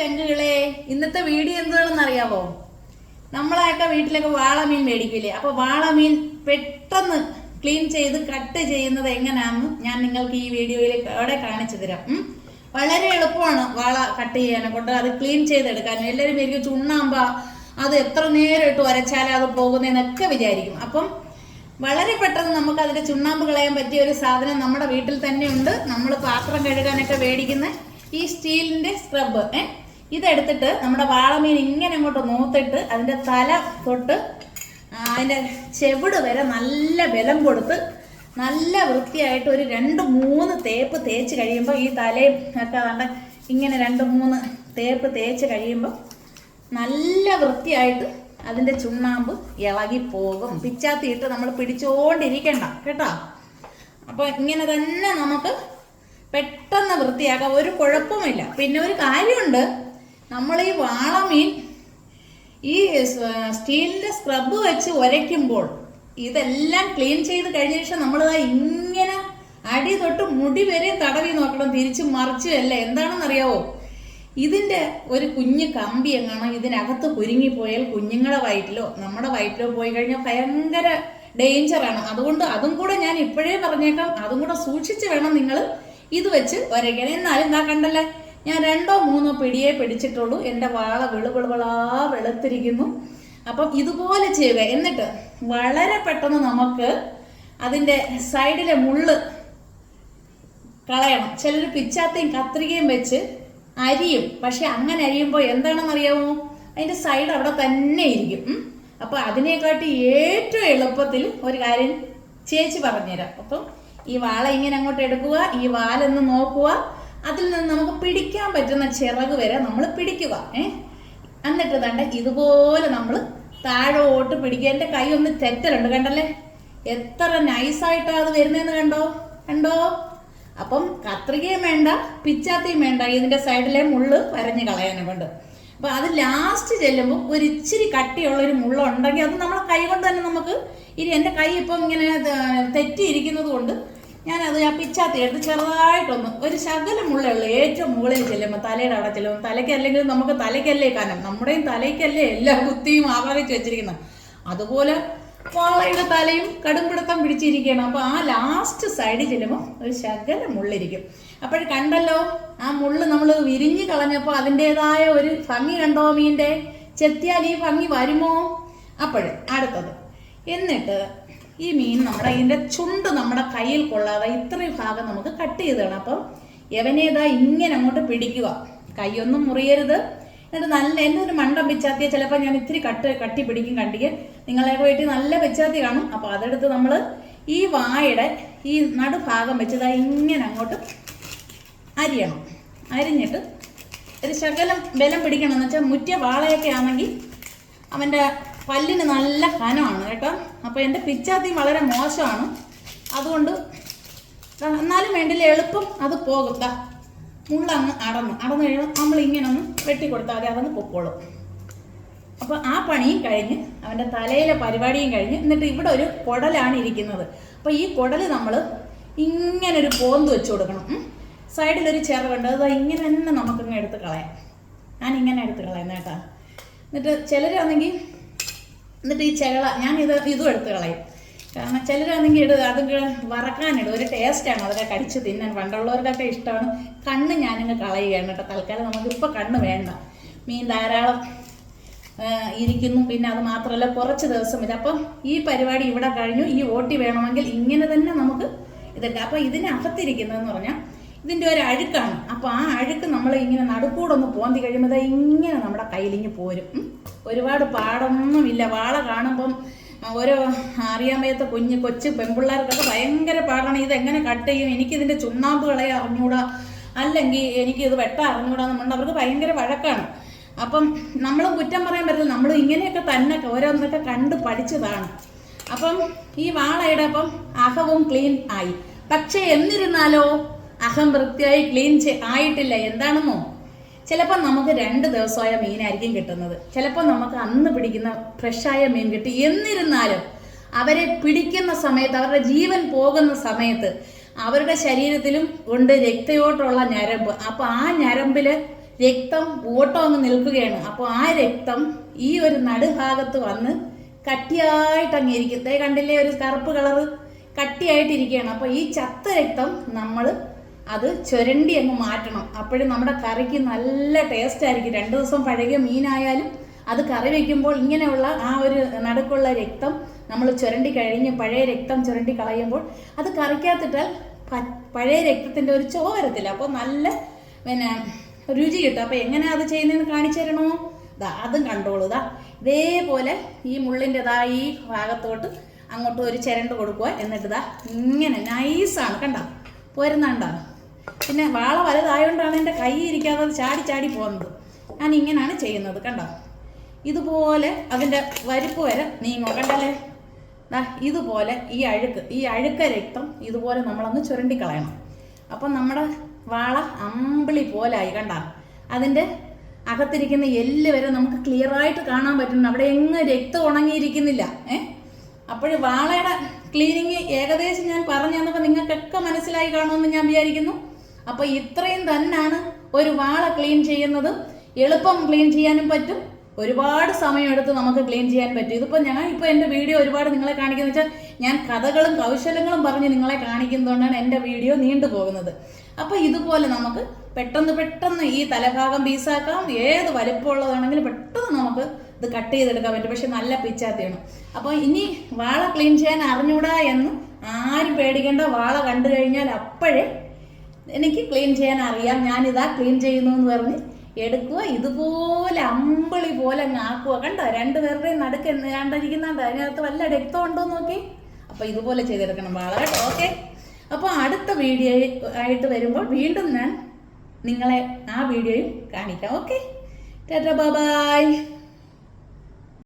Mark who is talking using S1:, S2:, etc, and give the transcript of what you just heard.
S1: ചങ്കുകളെ ഇന്നത്തെ വീഡിയോ എന്താണെന്ന് അറിയാവോ? നമ്മളെയൊക്കെ വീട്ടിലൊക്കെ വാളമീൻ മേടിക്കില്ലേ അപ്പൊ വാളമീൻ പെട്ടെന്ന് ക്ലീൻ ചെയ്ത് കട്ട് ചെയ്യുന്നത് എങ്ങനെയാണെന്ന് ഞാൻ നിങ്ങൾക്ക് ഈ വീഡിയോയിൽ അവിടെ കാണിച്ചു തരാം. വളരെ എളുപ്പമാണ് വാള കട്ട് ചെയ്യാനെ കൊണ്ട് അത് ക്ലീൻ ചെയ്തെടുക്കാൻ. എല്ലാവരും വിചാരിക്കും ചുണ്ണാമ്പ അത് എത്ര നേരം ഇട്ട് വരച്ചാലും അത് പോകുന്നതെന്നൊക്കെ വിചാരിക്കും. അപ്പം വളരെ പെട്ടെന്ന് നമുക്ക് അതിന്റെ ചുണ്ണാമ്പ് കളയാൻ പറ്റിയ ഒരു സാധനം നമ്മുടെ വീട്ടിൽ തന്നെ ഉണ്ട്. നമ്മൾ പാത്രം കഴുകാനൊക്കെ മേടിക്കുന്ന ഈ സ്റ്റീലിന്റെ സ്ക്രബ് ഏ? ഇതെടുത്തിട്ട് നമ്മുടെ വാളമീൻ ഇങ്ങനെ അങ്ങോട്ട് മൂത്തിട്ട് അതിന്റെ തല തൊട്ട് അതിന്റെ ചെവിട് വരെ നല്ല ബലം കൊടുത്ത് നല്ല വൃത്തിയായിട്ട് ഒരു രണ്ട് മൂന്ന് തേപ്പ് തേച്ച് കഴിയുമ്പോൾ ഈ തലയും ഒക്കെ വേണ്ട ഇങ്ങനെ രണ്ട് മൂന്ന് തേപ്പ് തേച്ച് കഴിയുമ്പോൾ നല്ല വൃത്തിയായിട്ട് അതിന്റെ ചുണ്ണാമ്പ് ഇളകി പോകും പിച്ചാത്തിയിട്ട് നമ്മൾ പിടിച്ചുകൊണ്ടിരിക്കണ്ട കേട്ടോ? അപ്പോൾ ഇങ്ങനെ തന്നെ നമുക്ക് പെട്ടെന്ന് വൃത്തിയാക്കാം. ഒരു കുഴപ്പമില്ല പിന്നെ ഒരു കാര്യമുണ്ട്. നമ്മൾ ഈ വാളമീൻ ഈ സ്റ്റീലിന്റെ സ്ക്രബ് വെച്ച് ഉരയ്ക്കുമ്പോൾ ഇതെല്ലാം ക്ലീൻ ചെയ്ത് കഴിഞ്ഞ ശേഷം നമ്മൾ ഇങ്ങനെ അടി തൊട്ട് മുടി വരെ തടവി നോക്കണം തിരിച്ച് മറിച്ച് അല്ല? എന്താണെന്നറിയാവോ? ഇതിന്റെ ഒരു കുഞ്ഞ് കമ്പി എങ്ങാണോ ഇതിനകത്ത് കുരുങ്ങിപ്പോയാൽ കുഞ്ഞുങ്ങളുടെ വയറ്റിലോ നമ്മുടെ വയറ്റിലോ പോയി കഴിഞ്ഞാൽ ഭയങ്കര ഡേഞ്ചറാണ് അതുകൊണ്ട് അതും കൂടെ ഞാൻ ഇപ്പോഴേ പറഞ്ഞേക്കാം. അതും കൂടെ സൂക്ഷിച്ച് വേണം നിങ്ങൾ ഇത് വെച്ച് വരയ്ക്കാൻ എന്നാലും എന്താ കണ്ടല്ലേ? ഞാൻ രണ്ടോ മൂന്നോ പിടിയേ പിടിച്ചിട്ടുള്ളൂ. എന്റെ വാള വെളുവെളുവളാ വെളുത്തിരിക്കുന്നു. അപ്പം ഇതുപോലെ ചെയ്യുക. എന്നിട്ട് വളരെ പെട്ടെന്ന് നമുക്ക് അതിന്റെ സൈഡിലെ മുള്ള് കളയണം. ചിലർ പിച്ചാത്തയും കത്രികയും വെച്ച് അരിയും. പക്ഷെ അങ്ങനെ അരിയുമ്പോൾ എന്താണെന്ന് അറിയാമോ അതിന്റെ സൈഡ് അവിടെ തന്നെ ഇരിക്കും. അപ്പോൾ അപ്പൊ അതിനെക്കാട്ടി ഏറ്റവും എളുപ്പത്തിൽ ഒരു കാര്യം ചേച്ചി പറഞ്ഞുതരാം. അപ്പം ഈ വാള ഇങ്ങനെ അങ്ങോട്ട് എടുക്കുക ഈ വാലൊന്ന് നോക്കുക. അതിൽ നിന്ന് നമുക്ക് പിടിക്കാൻ പറ്റുന്ന ചിറക് വരെ നമ്മൾ പിടിക്കുക ഏ? എന്നിട്ട് തണ്ട ഇതുപോലെ നമ്മൾ താഴോട്ട് പിടിക്കുക. എന്റെ കൈ ഒന്ന് തെറ്റലുണ്ട് കണ്ടല്ലേ? എത്ര നൈസായിട്ടാണ് അത് വരുന്നതെന്ന് കണ്ടോ? കണ്ടോ? അപ്പം കത്രികയും വേണ്ട പിച്ചാത്തിയും വേണ്ട ഇതിന്റെ സൈഡിലെ മുള്ള് വരഞ്ഞ് കളയാനും കൊണ്ട് അപ്പം അത് ലാസ്റ്റ് ചെല്ലുമ്പോൾ ഒരു ഇച്ചിരി കട്ടിയുള്ളൊരു മുള്ള ഉണ്ടെങ്കിൽ അത് നമ്മളെ കൈ കൊണ്ട് തന്നെ നമുക്ക് ഇനി എന്റെ കൈ ഇപ്പം ഇങ്ങനെ തെറ്റിയിരിക്കുന്നത് കൊണ്ട് ഞാനത് ആ പിച്ചാത്തി എടുത്ത് ചെറുതായിട്ടൊന്ന് ഒരു ശകലം മുള്ളുള്ളൂ ഏറ്റവും മുകളിൽ ചെല്ലുമ്പോൾ തലയുടെ അവിടെ ചെല്ലുമ്പോൾ തലയ്ക്ക് നമുക്ക് തലയ്ക്കല്ലേ കാരണം നമ്മുടെയും തലയ്ക്കല്ലേ എല്ലാ കുത്തിയും ആവാഹിച്ച് വെച്ചിരിക്കുന്നത് അതുപോലെ വാളയുടെ തലയും കടുംപിടുത്തം പിടിച്ചിരിക്കുകയാണ്. അപ്പോൾ ആ ലാസ്റ്റ് സൈഡിൽ ചെല്ലുമ്പോൾ ഒരു ശകല മുള്ളിരിക്കും. അപ്പോൾ കണ്ടല്ലോ ആ മുള്ള് നമ്മൾ വിരിഞ്ഞു കളഞ്ഞപ്പോൾ അതിന്റെതായ ഒരു ഭംഗി കണ്ടോ മീന്റെ? ചെത്തിയാൽ ഈ ഭംഗി വരുമോ? അപ്പോഴേ അടുത്തത്. എന്നിട്ട് ഈ മീൻ നമ്മുടെ ഇതിന്റെ ചുണ്ട് നമ്മുടെ കയ്യിൽ കൊള്ളാതെ ഇത്രയും ഭാഗം നമുക്ക് കട്ട് ചെയ്തതാണ് അപ്പം എവനേതാ ഇങ്ങനെ അങ്ങോട്ട് പിടിക്കുക. കൈയൊന്നും മുറിയരുത്. എന്നിട്ട് നല്ല എന്റെ ഒരു മണ്ടം പിച്ചാത്തിയ ചിലപ്പോൾ ഞാൻ ഇത്തിരി കട്ട് കട്ടി പിടിക്കും കണ്ടിക്ക്. നിങ്ങളെയൊക്കെ വീട്ടിൽ നല്ല പിച്ചാത്തി കാണും. അപ്പോൾ അതെടുത്ത് നമ്മൾ ഈ വായുടെ ഈ നടുഭാഗം വെച്ചതാ ഇങ്ങനെ അങ്ങോട്ട് അരിയണം. അരിഞ്ഞിട്ട് ഒരു ശകലം ബലം പിടിക്കണം എന്ന് വെച്ചാൽ മുറ്റിയ വാളയൊക്കെ ആണെങ്കിൽ അവന്റെ പല്ലിന് നല്ല കനമാണ് കേട്ടോ. അപ്പോൾ എന്റെ പിച്ചാത്തി വളരെ മോശമാണ്. അതുകൊണ്ട് എന്നാലും വേണ്ടില്ല എളുപ്പം അത് പോകത്ത മുള്ളങ്ങ് അടന്ന് അടന്നു കഴിയുമ്പോൾ നമ്മൾ ഇങ്ങനെ ഒന്ന് വെട്ടിക്കൊടുത്താൽ മതി അതങ്ങ് പൊക്കോളും. അപ്പോൾ ആ പണിയും കഴിഞ്ഞ് അവന്റെ തലയിലെ പരിപാടിയും കഴിഞ്ഞ് എന്നിട്ട് ഇവിടെ ഒരു കുടലാണ് ഇരിക്കുന്നത്. അപ്പോൾ ഈ കുടൽ നമ്മൾ ഇങ്ങനൊരു പോന്ത് വെച്ച് കൊടുക്കണം. സൈഡിലൊരു ചിറകുണ്ട് അത് ഇങ്ങനെ തന്നെ നമുക്കിങ്ങ് എടുത്ത് കളയാം. ഞാൻ ഇങ്ങനെ എടുത്ത് കളയുന്ന കേട്ടാ. എന്നിട്ട് ചിലരാണെങ്കിൽ എന്നിട്ട് ഈ ചെള ഞാൻ ഇത് ഇതും എടുത്ത് കളയും. കാരണം ചിലരാണെങ്കിൽ ഇടുക അതൊക്കെ വറക്കാനിടും. ഒരു ടേസ്റ്റാണ് അതൊക്കെ കടിച്ച് തിന്നാൻ. പണ്ടുള്ളവർക്കൊക്കെ ഇഷ്ടമാണ്. കണ്ണ് ഞാനിങ്ങ് കളയുകയാണ് കേട്ടോ. തൽക്കാലം നമുക്കിപ്പോൾ കണ്ണ് വേണ്ട. മീൻ ധാരാളം ഇരിക്കുന്നു. പിന്നെ അത് മാത്രമല്ല കുറച്ച് ദിവസം ഇത്. അപ്പം ഈ പരിപാടി ഇവിടെ കഴിഞ്ഞു. ഈ ഓട്ടി വേണമെങ്കിൽ ഇങ്ങനെ തന്നെ നമുക്ക് ഇതുണ്ട് അപ്പം ഇതിനകത്തിരിക്കുന്നതെന്ന് പറഞ്ഞാൽ ഇതിന്റെ ഒരു അഴുക്കാണ്. അപ്പോൾ ആ അഴുക്ക് നമ്മൾ ഇങ്ങനെ നടുക്കൂടെ ഒന്ന് പോന്തി കഴിയുമ്പോൾ ഇങ്ങനെ നമ്മുടെ കയ്യിലിങ്ങ് പോരും. ഒരുപാട് പാടൊന്നുമില്ല. വാള കാണുമ്പം ഓരോ അറിയാൻ വയ്യാത്ത കുഞ്ഞ് കൊച്ചു പെൺപിള്ളേർക്കൊക്കെ ഭയങ്കര പാടാണ്. ഇത് എങ്ങനെ കട്ട് ചെയ്യും? എനിക്കിതിന്റെ ചുണ്ണാമ്പ് കളയെ അറിഞ്ഞൂടാ. അല്ലെങ്കിൽ എനിക്ക് ഇത് വെട്ട അറിഞ്ഞൂടാ എന്നുണ്ട് അവർക്ക് ഭയങ്കര വഴക്കാണ്. അപ്പം നമ്മൾ കുറ്റം പറയാൻ പറ്റില്ല. നമ്മൾ ഇങ്ങനെയൊക്കെ തന്നെ ഓരോന്നൊക്കെ കണ്ട് പഠിച്ചതാണ്. അപ്പം ഈ വാളയുടെ അപ്പം അഹവും ക്ലീൻ ആയി. പക്ഷേ എന്നിരുന്നാലോ അഹം വൃത്തിയായി ക്ലീൻ ആയിട്ടില്ല. എന്താണെന്നോ? ചിലപ്പോൾ നമുക്ക് രണ്ട് ദിവസമായ മീനായിരിക്കും കിട്ടുന്നത്. ചിലപ്പോൾ നമുക്ക് അന്ന് പിടിക്കുന്ന ഫ്രഷായ മീൻ കിട്ടി. എന്നിരുന്നാലും അവരെ പിടിക്കുന്ന സമയത്ത് അവരുടെ ജീവൻ പോകുന്ന സമയത്ത് അവരുടെ ശരീരത്തിലും ഉണ്ട് രക്തയോട്ടമുള്ള ഞരമ്പ്. അപ്പോൾ ആ ഞരമ്പിൽ രക്തം ഓട്ടം അങ്ങ് നിൽക്കുകയാണ്. അപ്പോൾ ആ രക്തം ഈ ഒരു നടുഭാഗത്ത് വന്ന് കട്ടിയായിട്ട് അങ്ങ് കണ്ടില്ലേ ഒരു കറുപ്പ് കളറ്? കട്ടിയായിട്ടിരിക്കുകയാണ്. അപ്പോൾ ഈ ചത്ത രക്തം നമ്മൾ അത് ചുരണ്ടി അങ്ങ് മാറ്റണം. അപ്പോഴും നമ്മുടെ കറിക്ക് നല്ല ടേസ്റ്റ് ആയിരിക്കും. രണ്ട് ദിവസം പഴകിയ മീനായാലും അത് കറി വയ്ക്കുമ്പോൾ ഇങ്ങനെയുള്ള ആ ഒരു നടുക്കുള്ള രക്തം നമ്മൾ ചുരണ്ടി കഴിഞ്ഞ് പഴയ രക്തം ചുരണ്ടി കളയുമ്പോൾ അത് കറിക്കകത്തിട്ടാൽ പഴയ രക്തത്തിന്റെ ഒരു ചോ വരത്തില്ല. അപ്പോൾ നല്ല പിന്നെ രുചി കിട്ടും. അപ്പോൾ എങ്ങനെയാണ് അത് ചെയ്യുന്നതെന്ന് കാണിച്ചു തരണോ? ദാ അതും കണ്ടോളൂ. ദാ ഇതേപോലെ ഈ മുള്ളിന്റെ ദാ ഈ ഭാഗത്തോട്ട് അങ്ങോട്ട് ഒരു ചിരണ്ട് കൊടുക്കുക. എന്നിട്ട് ദാ ഇങ്ങനെ നൈസാണ് കണ്ട? പോരുന്നുണ്ടോ? പിന്നെ വാള വലുതായതുകൊണ്ടാണ് എന്റെ കൈ ഇരിക്കാതെ ചാടി ചാടി പോകുന്നത്. ഞാൻ ഇങ്ങനെയാണ് ചെയ്യുന്നത് കണ്ടോ? ഇതുപോലെ അതിന്റെ വരിപ്പ് വരെ നീങ്ങോ കണ്ടല്ലേ? ഇതുപോലെ ഈ അഴുക്ക് ഈ അഴുക്ക രക്തം ഇതുപോലെ നമ്മളൊന്ന് ചുരണ്ടിക്കളയണം. അപ്പം നമ്മുടെ വാള അമ്പിളി പോലായി കണ്ട? അതിന്റെ അകത്തിരിക്കുന്ന എല്ല് വരെ നമുക്ക് ക്ലിയറായിട്ട് കാണാൻ പറ്റുന്നു അവിടെ എങ്ങും രക്തം ഉണങ്ങിയിരിക്കുന്നില്ല ഏ? അപ്പോൾ വാളയുടെ ക്ലീനിങ് ഏകദേശം ഞാൻ പറഞ്ഞു തന്നപ്പോൾ നിങ്ങൾക്കൊക്കെ മനസ്സിലായി കാണുമെന്ന് ഞാൻ വിചാരിക്കുന്നു. അപ്പോൾ ഇത്രയും തന്നെയാണ് ഒരു വാള ക്ലീൻ ചെയ്യുന്നത് എളുപ്പം ക്ലീൻ ചെയ്യാനും പറ്റും. ഒരുപാട് സമയമെടുത്ത് നമുക്ക് ക്ലീൻ ചെയ്യാൻ പറ്റും. ഇതിപ്പോൾ ഞാൻ ഇപ്പോൾ എന്റെ വീഡിയോ ഒരുപാട് നിങ്ങളെ കാണിക്കുന്നത് വെച്ചാൽ ഞാൻ കഥകളും കൗശലങ്ങളും പറഞ്ഞ് നിങ്ങളെ കാണിക്കുന്നതുകൊണ്ടാണ് എന്റെ വീഡിയോ നീണ്ടു പോകുന്നത്. അപ്പോൾ ഇതുപോലെ നമുക്ക് പെട്ടെന്ന് പെട്ടെന്ന് ഈ തലഭാഗം പീസാക്കാം. ഏത് വലിപ്പമുള്ളതാണെങ്കിലും പെട്ടെന്ന് നമുക്ക് ഇത് കട്ട് ചെയ്തെടുക്കാൻ പറ്റും. പക്ഷെ നല്ല പിച്ചാത്തിയാണ്. അപ്പോൾ ഇനി വാള ക്ലീൻ ചെയ്യാൻ അറിഞ്ഞൂടാ എന്ന് ആരും പേടിക്കേണ്ട. വാള കണ്ടു കഴിഞ്ഞാൽ അപ്പോഴേ എനിക്ക് ക്ലീൻ ചെയ്യാൻ അറിയാം. ഞാനിതാ ക്ലീൻ ചെയ്യുന്നു എന്ന് പറഞ്ഞ് എടുക്കുക ഇതുപോലെ അമ്പിളി പോലെ ആക്കുക കണ്ടോ? രണ്ടുപേരുടെയും നടുക്ക് കണ്ടിരിക്കുന്നുണ്ട്? അതിനകത്ത് വല്ല രക്തം ഉണ്ടോ നോക്കി. അപ്പോൾ ഇതുപോലെ ചെയ്തെടുക്കണം വളരെ ഓക്കെ. അപ്പോൾ അടുത്ത വീഡിയോ ആയിട്ട് വരുമ്പോൾ വീണ്ടും ഞാൻ നിങ്ങളെ ആ വീഡിയോയും കാണിക്കാം. ഓക്കെ? Tata bye.